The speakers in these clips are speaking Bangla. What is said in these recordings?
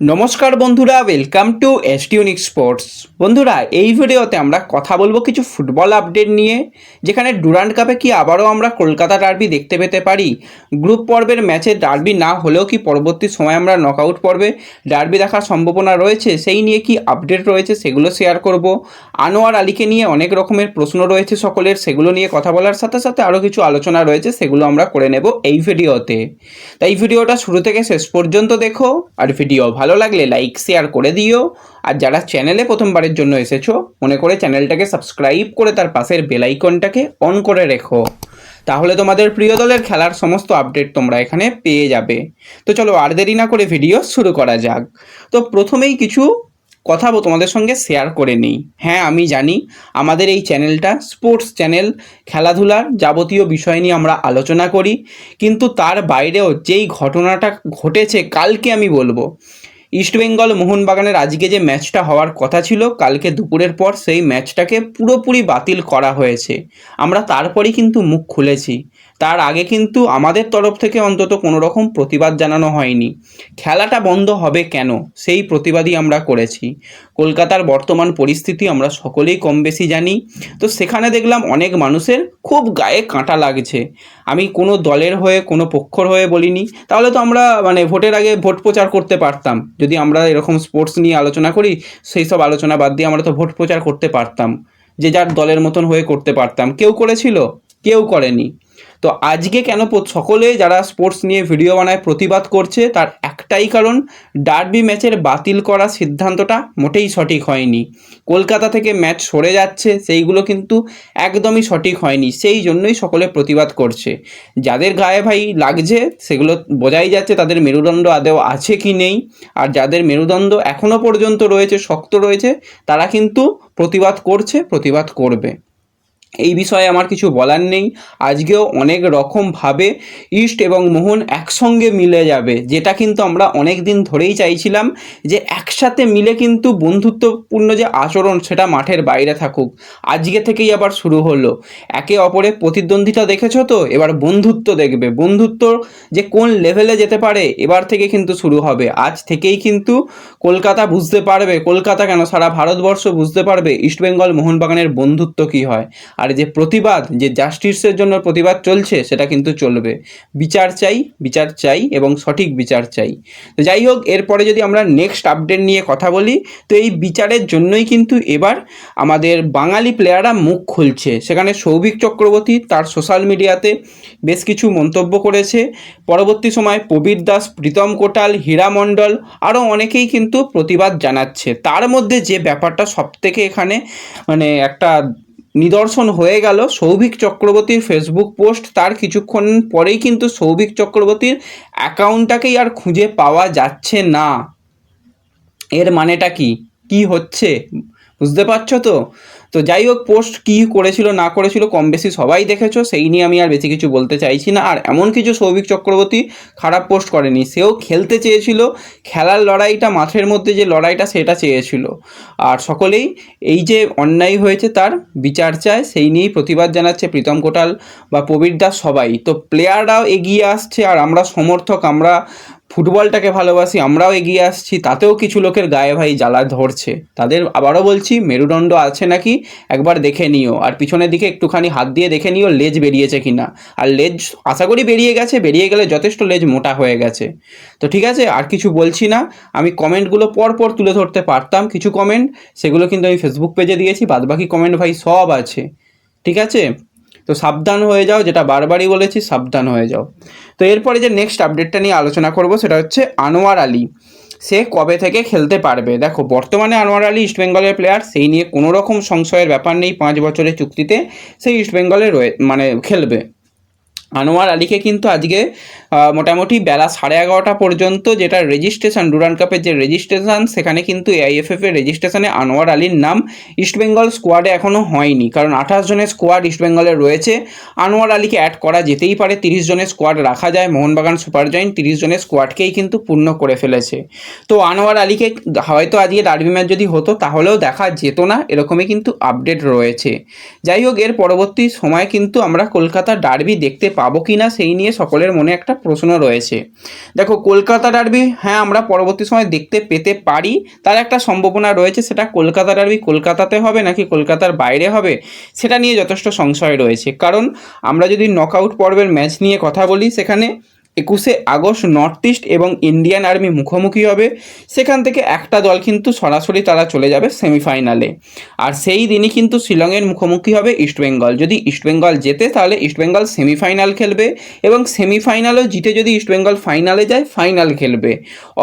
নমস্কার বন্ধুরা ওয়েলকাম টু এসটিউনিক স্পোর্টস বন্ধুরা, এই ভিডিওতে আমরা কথা বলব কিছু ফুটবল আপডেট নিয়ে, যেখানে ডুরান্ড কাপে কি আবারও আমরা কলকাতা ডার্বি দেখতে পেতে পারি? গ্রুপ পর্বের ম্যাচে ডার্বি না হলেও কি পরবর্তী সময় আমরা নকআউট পর্বে ডার্বি দেখার সম্ভাবনা রয়েছে? সেই নিয়ে কি আপডেট রয়েছে সেগুলো শেয়ার করব। আনোয়ার আলীকে নিয়ে অনেক রকমের প্রশ্ন রয়েছে সকলের, সেগুলো নিয়ে কথা বলার সাথে সাথে আরও কিছু আলোচনা রয়েছে, সেগুলো আমরা করে নেব এই ভিডিওতে। তাই ভিডিওটা শুরু থেকে শেষ পর্যন্ত দেখো, আর ভিডিও ভালো লাগলে লাইক শেয়ার করে দিও। আর যারা চ্যানেলে প্রথমবারের জন্য এসেছ, মনে করে চ্যানেলটাকে সাবস্ক্রাইব করে তার পাশের বেল আইকনটাকে অন করে রেখো। তাহলে তোমাদের প্রিয় দলের খেলার সমস্ত আপডেট তোমরা এখানে পেয়ে যাবে। তো চলো আর দেরি না করে ভিডিও শুরু করা যাক। তো প্রথমেই কিছু কথা তোমাদের সঙ্গে শেয়ার করে নিই। হ্যাঁ আমি জানি আমাদের এই চ্যানেলটা স্পোর্টস চ্যানেল খেলাধুলার যাবতীয় বিষয় নিয়ে আমরা আলোচনা করি। কিন্তু তার বাইরেও যেই ঘটনাটা ঘটেছে, কালকে আমি বলব। ইস্টবেঙ্গল মোহনবাগানের আজকে যে ম্যাচটা হওয়ার কথা ছিল, কালকে দুপুরের পর সেই ম্যাচটাকে পুরোপুরি বাতিল করা হয়েছে। আমরা তারপরেই কিন্তু মুখ খুলেছি। তার আগে কিন্তু আমাদের তরফ থেকে অন্তত কোনো রকম প্রতিবাদ জানানো হয়নি। খেলাটা বন্ধ হবে কেন? সেই প্রতিবাদই আমরা করেছি। কলকাতার বর্তমান পরিস্থিতি আমরা সকলেই কম বেশি জানি। তো সেখানে দেখলাম অনেক মানুষের খুব গায়ে কাঁটা লাগছে। আমি কোনো দলের হয়ে, কোনো পক্ষর হয়ে বলিনি। তাহলে তো আমরা মানে ভোটের আগে ভোট প্রচার করতে পারতাম। যদি আমরা এরকম স্পোর্টস নিয়ে আলোচনা করি, সেই সব আলোচনা বাদ দিয়ে আমরা তো ভোট প্রচার করতে পারতাম। যে যার দলের মতন হয়ে করতে পারতাম। কেউ করেছিল? কেউ করেনি। তো আজকে কেন সকলে যারা স্পোর্টস নিয়ে ভিডিও বানায় প্রতিবাদ করছে, তার একটাই কারণ ডার্বি ম্যাচের বাতিল করা সিদ্ধান্তটা মোটেই সঠিক হয়নি। কলকাতা থেকে ম্যাচ সরে যাচ্ছে, সেইগুলো কিন্তু একদমই সঠিক হয়নি, সেই জন্যই সকলে প্রতিবাদ করছে। যাদের গায়ে ভাই লাগছে, সেগুলো বোঝাই যাচ্ছে তাদের মেরুদণ্ড আদেও আছে কি নেই। আর যাদের মেরুদণ্ড এখনও পর্যন্ত রয়েছে, শক্ত রয়েছে, তারা কিন্তু প্রতিবাদ করছে, প্রতিবাদ করবে। এই বিষয়ে আমার কিছু বলার নেই। আজকেও অনেক রকমভাবে ইস্ট এবং মোহন একসঙ্গে মিলে যাবে, যেটা কিন্তু আমরা অনেক দিন ধরেই চাইছিলাম যে একসাথে মিলে কিন্তু বন্ধুত্বপূর্ণ যে আচরণ সেটা মাঠের বাইরে থাকুক। আজকে থেকেই আবার শুরু হলো। একে অপরে প্রতিদ্বন্দ্বিতা দেখেছ তো? এবার বন্ধুত্ব দেখবে। বন্ধুত্ব যে কোন লেভেলে যেতে পারে, এবার থেকে কিন্তু শুরু হবে। আজ থেকেই কিন্তু কলকাতা বুঝতে পারবে, কলকাতা কেন সারা ভারতবর্ষ বুঝতে পারবে ইস্টবেঙ্গল মোহনবাগানের বন্ধুত্ব কী হয়। আর যে প্রতিবাদ, যে জাস্টিসের জন্য প্রতিবাদ চলছে, সেটা কিন্তু চলবে। বিচার চাই বিচার চাই এবং সঠিক বিচার চাই। তো যাই হোক, এরপরে যদি আমরা নেক্সট আপডেট নিয়ে কথা বলি, তো এই বিচারের জন্যই কিন্তু এবার আমাদের বাঙালি প্লেয়াররা মুখ খুলছে। সেখানে সৌভিক চক্রবর্তী তার সোশ্যাল মিডিয়াতে বেশ কিছু মন্তব্য করেছে। পরবর্তী সময় প্রবীর দাস, প্রীতম কোটাল, হীরা মণ্ডল আরও অনেকেই কিন্তু প্রতিবাদ জানাচ্ছে। তার মধ্যে যে ব্যাপারটা সবথেকে এখানে মানে একটা নিদর্শন হয়ে গেল। সৌভিক চক্রবর্তীর ফেসবুক পোস্ট তার কিছুক্ষণ পরেই কিন্তু সৌভিক চক্রবর্তীর অ্যাকাউন্টটাকেই আর খুঁজে পাওয়া যাচ্ছে না। এর মানেটা কি? কি হচ্ছে? বুঝতে পারছ তো? তো যাই হোক পোস্ট কী করেছিল, না করেছিল, কম বেশি সবাই দেখেছ, সেই নিয়ে আমি আর বেশি কিছু বলতে চাইছি না। আর এমন কিছু সৌভিক চক্রবর্তী খারাপ পোস্ট করেনি, সেও খেলতে চেয়েছিল, খেলার লড়াইটা মাঠের মধ্যে যে লড়াইটা সেটা চেয়েছিল। আর সকলেই এই যে অন্যায় হয়েছে তার বিচার চায়, সেই নিয়েই প্রতিবাদ জানাচ্ছে প্রীতম কোটাল বা প্রবীর দাস সবাই। তো প্লেয়াররাও এগিয়ে আসছে, আর আমরা সমর্থক, আমরা ফুটবলটাকে ভালোবাসি, আমরাও এগিয়ে আসছি, তাতেও কিছু লোকের গায়ে ভাই জ্বালা ধরছে। তাদের আবারও বলছি, মেরুদণ্ড আছে নাকি? একবার দেখে নিও। আর পিছনের দিকে একটুখানি হাত দিয়ে দেখে নিও, লেজ বেরিয়েছে কিনা। আর লেজ, আশা করি বেরিয়ে গেছে, বেরিয়ে গেলে যথেষ্ট লেজ মোটা হয়ে গেছে। তো ঠিক আছে, আর কিছু বলছি না। আমি কমেন্টগুলো পর পর তুলে ধরতে পারতাম, কিছু কমেন্ট, সেগুলো কিন্তু আমি ফেসবুক পেজে দিয়েছি, বাদবাকি কমেন্ট ভাই সব আছে। ঠিক আছে? তো সাবধান হয়ে যাও, যেটা বারবারই বলেছি, সাবধান হয়ে যাও। তো এরপরে যে নেক্সট আপডেটটা নিয়ে আলোচনা করব, সেটা হচ্ছে আনোয়ার আলী। সে কবে থেকে খেলতে পারবে? দেখো, বর্তমানে আনোয়ার আলী ইস্টবেঙ্গলের প্লেয়ার সেই নিয়ে কোনো রকম সংশয়ের ব্যাপার নেই, পাঁচ বছরের চুক্তিতে সেই ইস্টবেঙ্গলে রয়ে মানে খেলবে। আনোয়ার আলীকে কিন্তু আজকে মোটামুটি বেলা সাড়ে এগারোটা পর্যন্ত যেটা রেজিস্ট্রেশন ডুরান কাপের যে রেজিস্ট্রেশন সেখানে কিন্তু এআইএফএফ এর রেজিস্ট্রেশনে আনোয়ার আলীর নাম ইস্টবেঙ্গল স্কোয়াডে এখনও হয়নি। কারণ আঠাশ জনের স্কোয়াড ইস্টবেঙ্গলে রয়েছে। আনোয়ার আলীকে অ্যাড করা যেতেই পারে। তিরিশ জনের স্কোয়াড রাখা যায়। মোহনবাগান সুপার জয়েন্ট তিরিশ জনের স্কোয়াডকেই কিন্তু পূর্ণ করে ফেলেছে। তো আনোয়ার আলীকে হয়তো আজকে ডার্বি ম্যাচ যদি হতো, তাহলেও দেখা যেত না। এরকমই কিন্তু আপডেট রয়েছে। যাই হোক, এর পরবর্তী সময় কিন্তু আমরা কলকাতা ডার্বি দেখতে পাবো কি না সেই নিয়ে সকলের মনে একটা প্রশ্ন রয়েছে। দেখো, কলকাতা ডার্বি হ্যাঁ আমরা পরবর্তী সময় দেখতে পেতে পারি। তার একটা সম্ভাবনা রয়েছে, সেটা কলকাতা ডার্বি কলকাতাতে হবে নাকি কলকাতার বাইরে হবে, সেটা নিয়ে যথেষ্ট সংশয় রয়েছে। কারণ আমরা যদি নকআউট পর্বের ম্যাচ নিয়ে কথা বলি, সেখানে একুশে আগস্ট নর্থ ইস্ট এবং ইন্ডিয়ান আর্মি মুখোমুখি হবে। সেখান থেকে একটা দল কিন্তু সরাসরি তারা চলে যাবে সেমিফাইনালে। আর সেই দিনই কিন্তু শিলংয়ের মুখোমুখি হবে ইস্টবেঙ্গল যদি ইস্টবেঙ্গল জেতে, তাহলে ইস্টবেঙ্গল সেমিফাইনাল খেলবে এবং সেমিফাইনালও জিতে যদি ইস্টবেঙ্গল ফাইনালে যায়, ফাইনাল খেলবে।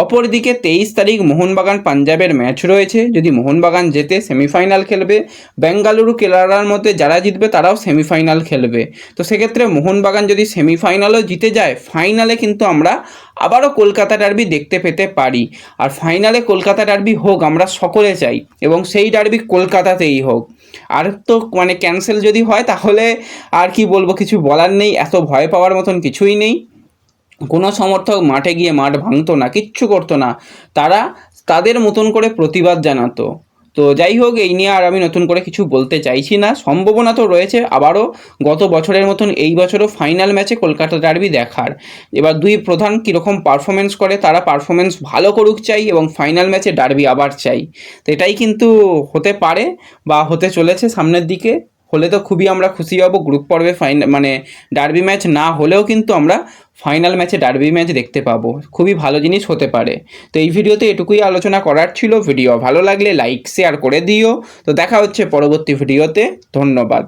অপরদিকে তেইশ তারিখ মোহনবাগান পাঞ্জাবের ম্যাচ রয়েছে। যদি মোহনবাগান জেতে, সেমিফাইনাল খেলবে। বেঙ্গালুরু কেরালার মধ্যে যারা জিতবে, তারাও সেমিফাইনাল খেলবে। তো সেক্ষেত্রে মোহনবাগান যদি সেমিফাইনালও জিতে যায় ফাইনালে কিন্তু আমরা আবারও কলকাতা ডার্বি দেখতে পেতে পারি। আর ফাইনালে কলকাতা ডার্বি হোক, আমরা সকলে চাই, এবং সেই ডার্বি কলকাতাতেই হোক। আর তো মানে ক্যান্সেল যদি হয়, তাহলে আর কি বলব, কিছু বলার নেই, এত ভয় পাওয়ার মতন কিছুই নেই। কোনো সমর্থক মাঠে গিয়ে মাঠ ভাঙতো না, কিচ্ছু করতো না। তারা তাদের মতন করে প্রতিবাদ জানাতো। তো যাই হোক, এই নিয়ে আর আমি নতুন করে কিছু বলতে চাইছি না। সম্ভাবনা তো রয়েছে, আবারও গত বছরের মতন এই বছরও ফাইনাল ম্যাচে কলকাতা ডার্বি দেখার। এবার দুই প্রধান কীরকম পারফরমেন্স করে, তারা পারফরমেন্স ভালো করুক চাই এবং ফাইনাল ম্যাচে ডার্বি আবার চাই। তো এটাই কিন্তু হতে পারে বা হতে চলেছে সামনের দিকে। হলে তো খুবই আমরা খুশি হব গ্রুপ পর্বে ফাইন মানে ডার্বি ম্যাচ না হলেও কিন্তু আমরা ফাইনাল ম্যাচে ডার্বি ম্যাচ দেখতে পাবো। খুবই ভালো জিনিস হতে পারে। তো এই ভিডিওতে এটুকুই আলোচনা করার ছিল ভিডিও ভালো লাগলে লাইক শেয়ার করে দিও। তো দেখা হচ্ছে পরবর্তী ভিডিওতে ধন্যবাদ।